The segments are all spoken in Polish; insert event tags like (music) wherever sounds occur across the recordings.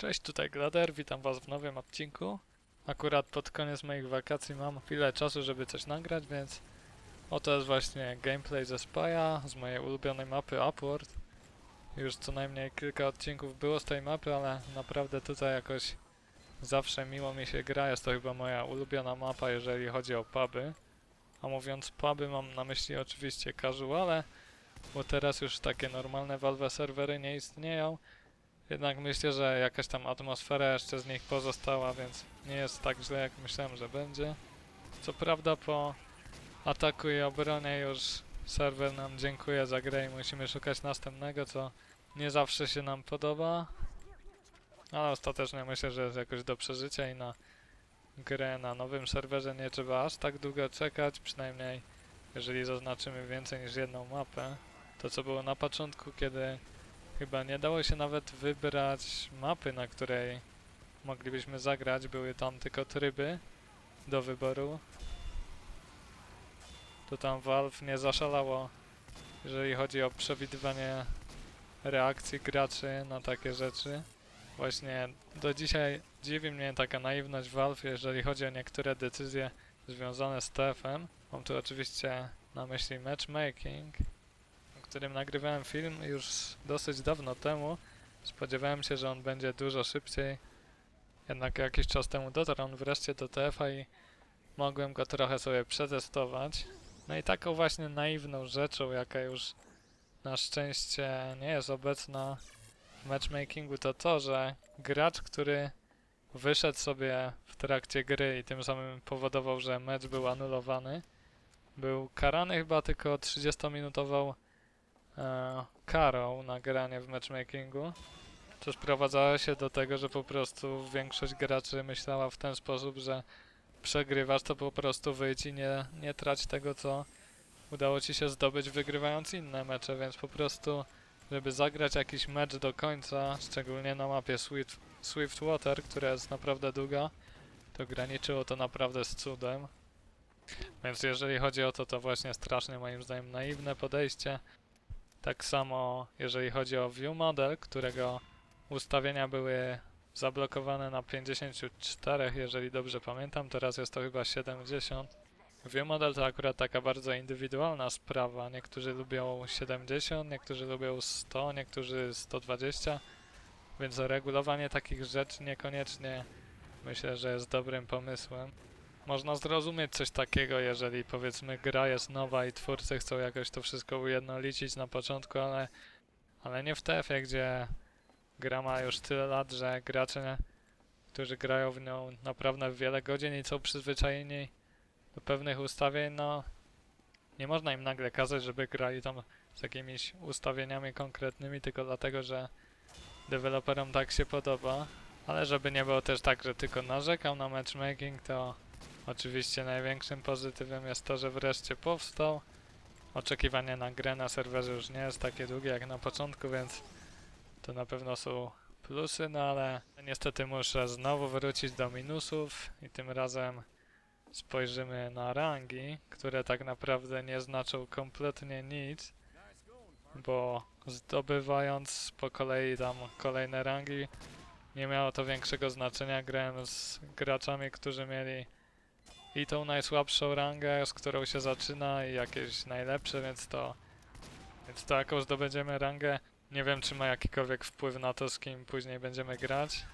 Cześć, tutaj Glader, witam was w nowym odcinku. Akurat pod koniec moich wakacji mam chwilę czasu, żeby coś nagrać, więc oto jest właśnie gameplay ze Spy'a, z mojej ulubionej mapy Upward. Już co najmniej kilka odcinków było z tej mapy, ale naprawdę tutaj jakoś zawsze miło mi się gra, jest to chyba moja ulubiona mapa, jeżeli chodzi o puby. A mówiąc puby mam na myśli oczywiście casuale, bo teraz już takie normalne Valve serwery nie istnieją. Jednak myślę, że jakaś tam atmosfera jeszcze z nich pozostała, więc nie jest tak źle jak myślałem, że będzie. Co prawda po ataku i obronie już serwer nam dziękuję za grę i musimy szukać następnego, co nie zawsze się nam podoba. Ale ostatecznie myślę, że jest jakoś do przeżycia i na grę na nowym serwerze nie trzeba aż tak długo czekać, przynajmniej jeżeli zaznaczymy więcej niż jedną mapę. To co było na początku, kiedy Chyba nie dało się nawet wybrać mapy, na której moglibyśmy zagrać. Były tam tylko tryby do wyboru. To tam Valve nie zaszalało, jeżeli chodzi o przewidywanie reakcji graczy na takie rzeczy. Właśnie do dzisiaj dziwi mnie taka naiwność Valve, jeżeli chodzi o niektóre decyzje związane z TF-em. Mam tu oczywiście na myśli matchmaking, którym nagrywałem film już dosyć dawno temu. Spodziewałem się, że on będzie dużo szybciej. Jednak jakiś czas temu dotarł on wreszcie do TF-a i mogłem go trochę sobie przetestować. No i taką właśnie naiwną rzeczą, jaka już na szczęście nie jest obecna w matchmakingu, to to, że gracz, który wyszedł sobie w trakcie gry i tym samym powodował, że mecz był anulowany, był karany chyba tylko 30-minutową e, karą na granie w matchmakingu, co sprowadzało się do tego, że po prostu większość graczy myślała w ten sposób, że przegrywasz, to po prostu wyjdź i nie, nie trać tego, co udało ci się zdobyć wygrywając inne mecze, więc po prostu, żeby zagrać jakiś mecz do końca, szczególnie na mapie Swift, Swiftwater, która jest naprawdę długa, to graniczyło to naprawdę z cudem. Więc jeżeli chodzi o to, to właśnie strasznie moim zdaniem naiwne podejście. Tak samo jeżeli chodzi o View Model, którego ustawienia były zablokowane na 54, jeżeli dobrze pamiętam, teraz jest to chyba 70. View Model to akurat taka bardzo indywidualna sprawa. Niektórzy lubią 70, niektórzy lubią 100, niektórzy 120, więc regulowanie takich rzeczy niekoniecznie myślę, że jest dobrym pomysłem. Można zrozumieć coś takiego, jeżeli powiedzmy gra jest nowa i twórcy chcą jakoś to wszystko ujednolicić na początku, ale, ale nie w TF-ie, gdzie gra ma już tyle lat, że gracze, którzy grają w nią naprawdę wiele godzin i są przyzwyczajeni do pewnych ustawień, no nie można im nagle kazać, żeby grali tam z jakimiś ustawieniami konkretnymi, tylko dlatego, że deweloperom tak się podoba. Ale żeby nie było też tak, że tylko narzekał na matchmaking, to Oczywiście największym pozytywem jest to, że wreszcie powstał. Oczekiwanie na grę na serwerze już nie jest takie długie jak na początku, więc to na pewno są plusy, no ale niestety muszę znowu wrócić do minusów i tym razem spojrzymy na rangi, które tak naprawdę nie znaczą kompletnie nic, bo zdobywając po kolei tam kolejne rangi nie miało to większego znaczenia. Grałem z graczami, którzy mieli i tą najsłabszą rangę, z którą się zaczyna i jakieś najlepsze, więc to więc to jaką zdobędziemy rangę, nie wiem czy ma jakikolwiek wpływ na to, z kim później będziemy grać.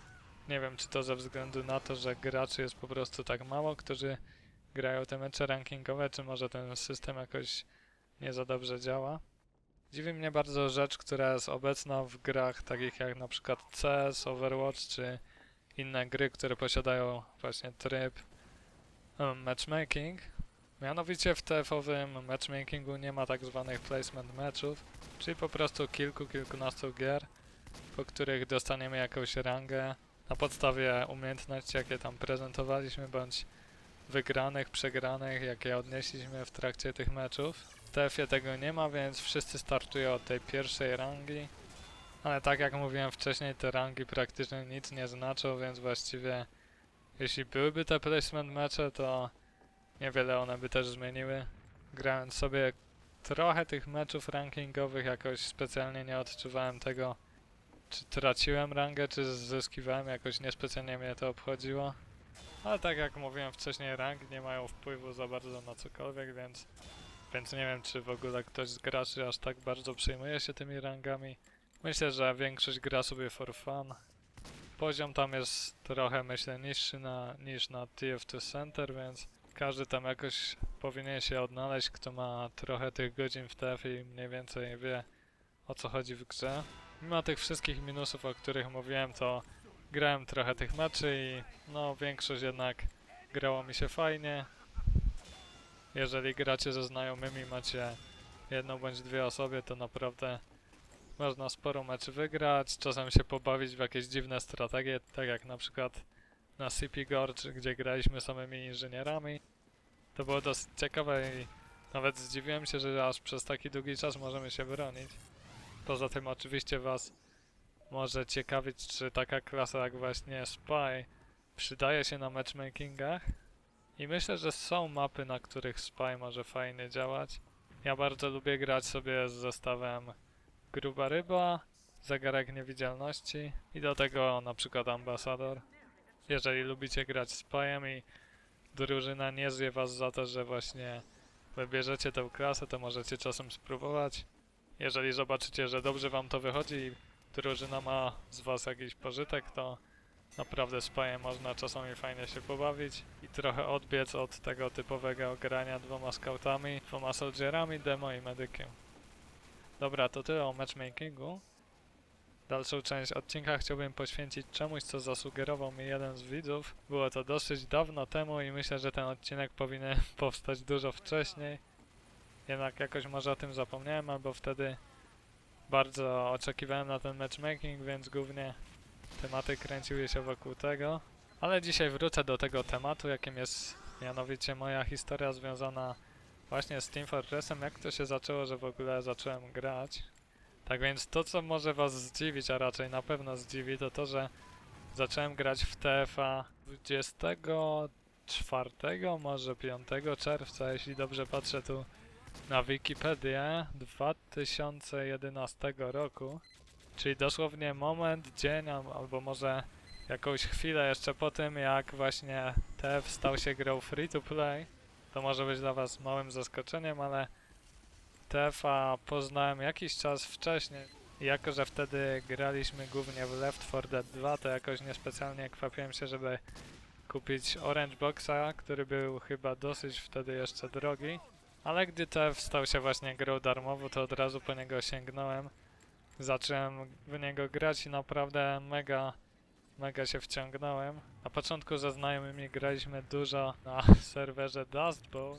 Nie wiem czy to ze względu na to, że graczy jest po prostu tak mało, którzy grają te mecze rankingowe, czy może ten system jakoś nie za dobrze działa. Dziwi mnie bardzo rzecz, która jest obecna w grach takich jak na przykład CS, Overwatch czy inne gry, które posiadają właśnie tryb matchmaking. Mianowicie w TF-owym matchmakingu nie ma tak zwanych placement meczów, czyli po prostu kilku, kilkunastu gier, po których dostaniemy jakąś rangę na podstawie umiejętności, jakie tam prezentowaliśmy, bądź wygranych, przegranych, jakie odnieśliśmy w trakcie tych meczów. W TF-ie tego nie ma, więc wszyscy startują od tej pierwszej rangi, ale tak jak mówiłem wcześniej, te rangi praktycznie nic nie znaczą, więc właściwie jeśli byłyby te placement mecze, to niewiele one by też zmieniły. Grając sobie trochę tych meczów rankingowych, jakoś specjalnie nie odczuwałem tego, czy traciłem rangę, czy zyskiwałem, jakoś niespecjalnie mnie to obchodziło. Ale tak jak mówiłem wcześniej, rangi nie mają wpływu za bardzo na cokolwiek, więc, więc nie wiem, czy w ogóle ktoś z graczy aż tak bardzo przejmuje się tymi rangami. Myślę, że większość gra sobie for fun. Poziom tam jest trochę, myślę, niższy na, niż na TF2 Center, więc każdy tam jakoś powinien się odnaleźć, kto ma trochę tych godzin w TF i mniej więcej wie o co chodzi w grze. Mimo tych wszystkich minusów, o których mówiłem, to grałem trochę tych meczy i no większość jednak grało mi się fajnie. Jeżeli gracie ze znajomymi, macie jedną bądź dwie osoby, to naprawdę można sporo meczy wygrać, czasem się pobawić w jakieś dziwne strategie, tak jak na przykład na CP Gorge, gdzie graliśmy samymi inżynierami. To było dosyć ciekawe i nawet zdziwiłem się, że aż przez taki długi czas możemy się bronić. Poza tym oczywiście was może ciekawić, czy taka klasa jak właśnie Spy przydaje się na matchmakingach. I myślę, że są mapy, na których Spy może fajnie działać. Ja bardzo lubię grać sobie z zestawem Gruba Ryba, Zegarek Niewidzialności i do tego na przykład Ambasador. Jeżeli lubicie grać Spyem i drużyna nie zje was za to, że właśnie wybierzecie tę klasę, to możecie czasem spróbować. Jeżeli zobaczycie, że dobrze wam to wychodzi i drużyna ma z was jakiś pożytek, to naprawdę spajem można czasami fajnie się pobawić i trochę odbiec od tego typowego grania dwoma scoutami, dwoma soldierami, demo i medykiem. Dobra, to tyle o matchmakingu. Dalszą część odcinka chciałbym poświęcić czemuś, co zasugerował mi jeden z widzów. Było to dosyć dawno temu i myślę, że ten odcinek powinien (laughs) powstać dużo wcześniej. Jednak jakoś może o tym zapomniałem, albo wtedy bardzo oczekiwałem na ten matchmaking, więc głównie tematy kręciły się wokół tego. Ale dzisiaj wrócę do tego tematu, jakim jest mianowicie moja historia związana właśnie z Team Fortressem, jak to się zaczęło, że w ogóle zacząłem grać. Tak więc to, co może was zdziwić, a raczej na pewno zdziwi, to to, że zacząłem grać w TFA 24, może 5 czerwca, jeśli dobrze patrzę tu na Wikipedię 2011 roku, czyli dosłownie moment, dzień al- albo może jakąś chwilę jeszcze po tym, jak właśnie TF stał się grą free to play. To może być dla was małym zaskoczeniem, ale TFA poznałem jakiś czas wcześniej. Jako, że wtedy graliśmy głównie w Left 4 Dead 2, to jakoś niespecjalnie kwapiłem się, żeby kupić Orange Boxa, który był chyba dosyć wtedy jeszcze drogi. Ale gdy TF stał się właśnie grą darmową, to od razu po niego sięgnąłem. Zacząłem w niego grać i naprawdę mega, mega się wciągnąłem. Na początku ze znajomymi graliśmy dużo na serwerze Dust Bowl.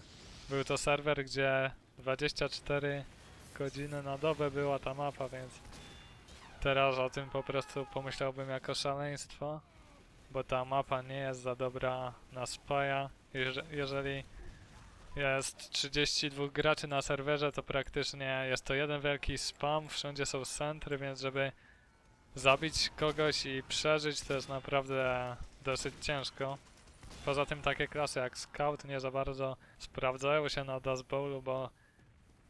Był to serwer, gdzie 24 godziny na dobę była ta mapa, więc teraz o tym po prostu pomyślałbym jako szaleństwo, bo ta mapa nie jest za dobra na spaja. Jeże- Jeżeli jest 32 graczy na serwerze, to praktycznie jest to jeden wielki spam, wszędzie są centry, więc żeby zabić kogoś i przeżyć to jest naprawdę dosyć ciężko. Poza tym takie klasy jak Scout nie za bardzo sprawdzają się na Dust Bowlu, bo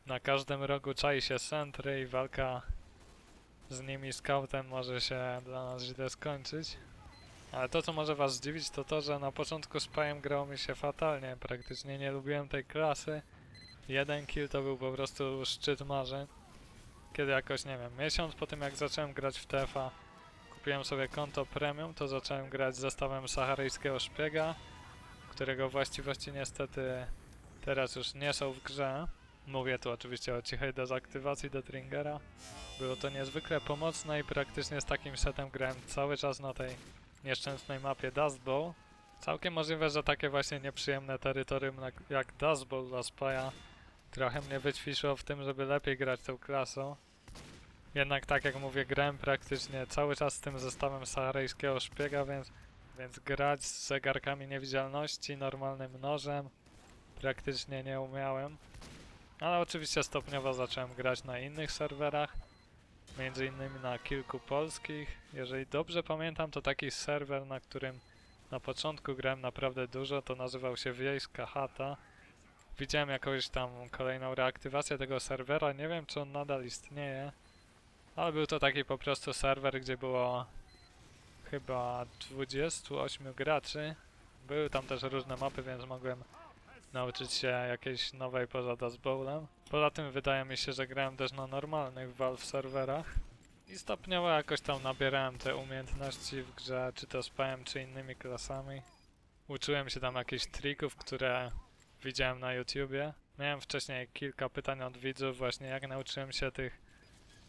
na każdym rogu czai się centry i walka z nimi Scoutem może się dla nas źle skończyć. Ale to, co może was zdziwić, to to, że na początku z grało mi się fatalnie. Praktycznie nie lubiłem tej klasy. Jeden kill to był po prostu szczyt marzeń. Kiedy jakoś, nie wiem, miesiąc po tym jak zacząłem grać w TFA, kupiłem sobie konto premium, to zacząłem grać zestawem saharyjskiego szpiega, którego właściwości niestety teraz już nie są w grze. Mówię tu oczywiście o cichej dezaktywacji Deathringera. Było to niezwykle pomocne i praktycznie z takim setem grałem cały czas na tej nieszczęsnej mapie Dust Bowl. Całkiem możliwe, że takie właśnie nieprzyjemne terytorium jak- jak Dust Bowl dla Spy'a trochę mnie wyćwiczyło w tym, żeby lepiej grać tą klasą. Jednak tak jak mówię, grałem praktycznie cały czas z tym zestawem saharyjskiego szpiega, więc, więc grać z zegarkami niewidzialności, normalnym nożem praktycznie nie umiałem. Ale oczywiście stopniowo zacząłem grać na innych serwerach, między innymi na kilku polskich. Jeżeli dobrze pamiętam, to taki serwer, na którym na początku grałem naprawdę dużo, to nazywał się Wiejska Chata. Widziałem jakąś tam kolejną reaktywację tego serwera, nie wiem czy on nadal istnieje, Ale był to taki po prostu serwer, gdzie było chyba 28 graczy. Były tam też różne mapy, więc mogłem nauczyć się jakiejś nowej poza Dust Bowlem. Poza tym wydaje mi się, że grałem też na normalnych Valve serwerach. I stopniowo jakoś tam nabierałem te umiejętności w grze, czy to z PM, czy innymi klasami. Uczyłem się tam jakichś trików, które widziałem na YouTubie. Miałem wcześniej kilka pytań od widzów właśnie jak nauczyłem się tych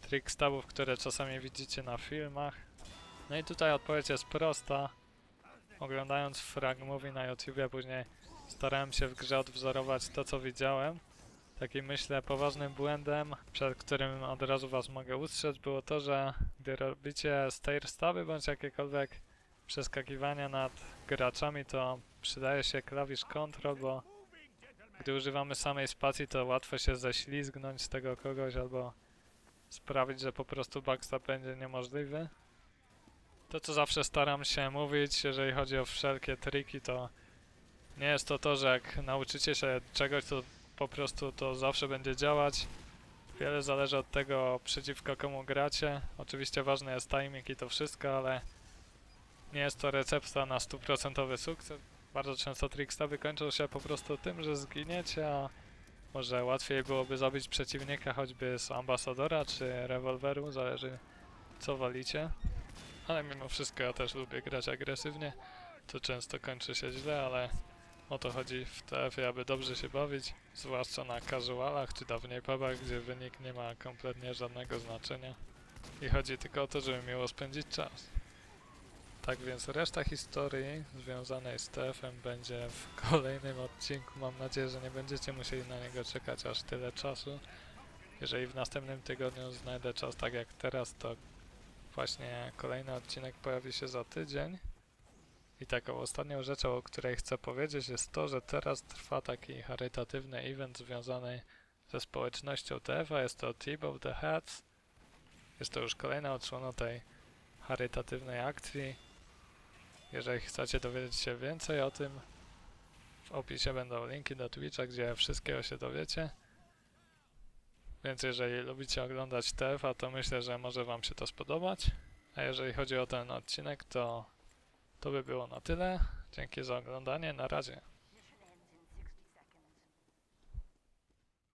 trickstabów, które czasami widzicie na filmach. No i tutaj odpowiedź jest prosta. Oglądając frag na YouTubie, później starałem się w grze odwzorować to, co widziałem. Takim myślę poważnym błędem, przed którym od razu was mogę ustrzec, było to, że gdy robicie stair staby bądź jakiekolwiek przeskakiwania nad graczami, to przydaje się klawisz Ctrl, bo gdy używamy samej spacji, to łatwo się ześlizgnąć z tego kogoś albo sprawić, że po prostu backstab będzie niemożliwy. To co zawsze staram się mówić, jeżeli chodzi o wszelkie triki, to nie jest to to, że jak nauczycie się czegoś, to po prostu to zawsze będzie działać. Wiele zależy od tego, przeciwko komu gracie. Oczywiście ważny jest timing i to wszystko, ale nie jest to recepta na stuprocentowy sukces. Bardzo często trickstaby kończą się po prostu tym, że zginiecie, a może łatwiej byłoby zabić przeciwnika choćby z ambasadora czy rewolweru, zależy co walicie. Ale mimo wszystko ja też lubię grać agresywnie. To często kończy się źle, ale o to chodzi w TF, aby dobrze się bawić, zwłaszcza na casualach czy dawniej pubach, gdzie wynik nie ma kompletnie żadnego znaczenia. I chodzi tylko o to, żeby miło spędzić czas. Tak więc reszta historii związanej z TF-em będzie w (laughs) kolejnym odcinku. Mam nadzieję, że nie będziecie musieli na niego czekać aż tyle czasu. Jeżeli w następnym tygodniu znajdę czas tak jak teraz, to właśnie kolejny odcinek pojawi się za tydzień. I taką ostatnią rzeczą, o której chcę powiedzieć, jest to, że teraz trwa taki charytatywny event związany ze społecznością TF-a. Jest to Tip of the Hats. Jest to już kolejna odsłona tej charytatywnej akcji. Jeżeli chcecie dowiedzieć się więcej o tym, w opisie będą linki do Twitcha, gdzie wszystkiego się dowiecie. Więc jeżeli lubicie oglądać TF-a, to myślę, że może Wam się to spodobać. A jeżeli chodzi o ten odcinek, to to by było na tyle. Dzięki za oglądanie. Na razie.